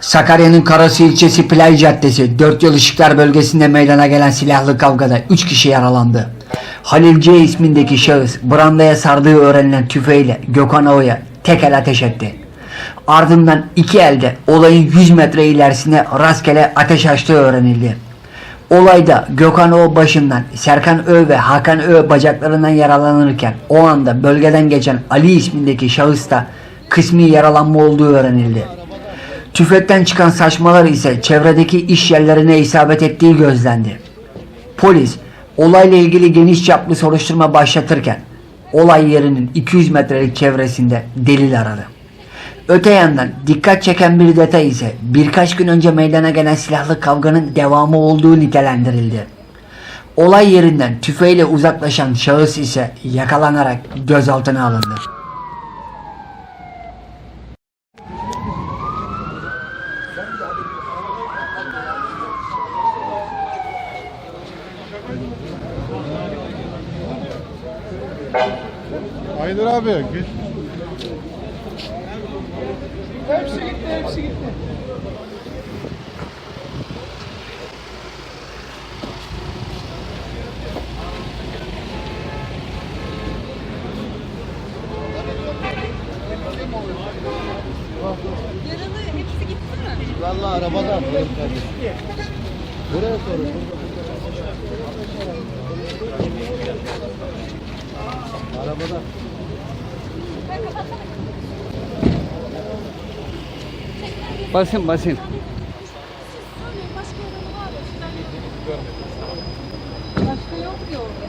Sakarya'nın Karasu ilçesi Plaj Caddesi 4 yıl ışıklar bölgesinde meydana gelen silahlı kavgada 3 kişi yaralandı. Halil C ismindeki şahıs brandaya sardığı öğrenilen tüfeğiyle Gökhan Ağa'ya tek el ateş etti. Ardından iki elde olayın 100 metre ilerisine rastgele ateş açtığı öğrenildi. Olayda Gökhan Ö başından, Serkan Ö ve Hakan Ö bacaklarından yaralanırken o anda bölgeden geçen Ali ismindeki şahısta kısmi yaralanma olduğu öğrenildi. Tüfekten çıkan saçmalar ise çevredeki iş yerlerine isabet ettiği gözlendi. Polis olayla ilgili geniş çaplı soruşturma başlatırken olay yerinin 200 metrelik çevresinde delil aradı. Öte yandan dikkat çeken bir detay ise birkaç gün önce meydana gelen silahlı kavganın devamı olduğu nitelendirildi. Olay yerinden tüfeğiyle uzaklaşan şahıs ise yakalanarak gözaltına alındı. Haydar abi geç. Hepsi gitti, hepsi gitti. Yaralı hepsi gitti mi? Vallahi arabada. Buraya sorun. Arabada. Basın basın. Başka yok ki orada.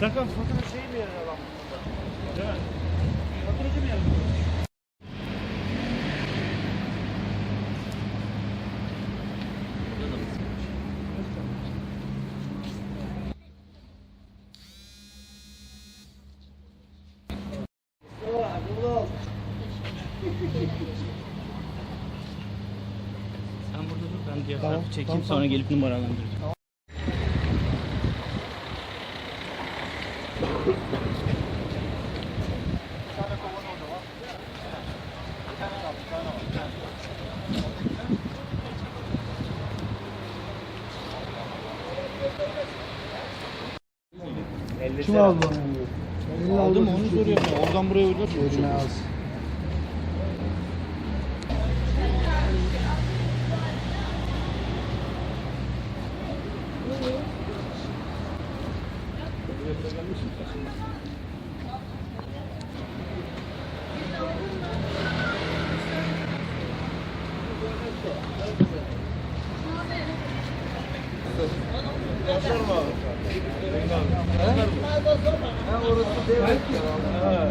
Sakın fatura şey mi yerine lan? Değil mi? Faturacı mı yerine? Sen burada dur ben diğer tarafı çekeyim sonra gelip numaralandıracağım. Kim aldı onu? Aldım onu soruyorum. ya. Oradan buraya uydurmuyor. Eline az. Yaşar mı abi? Yaşar mı? Ha orası devlet. Ha.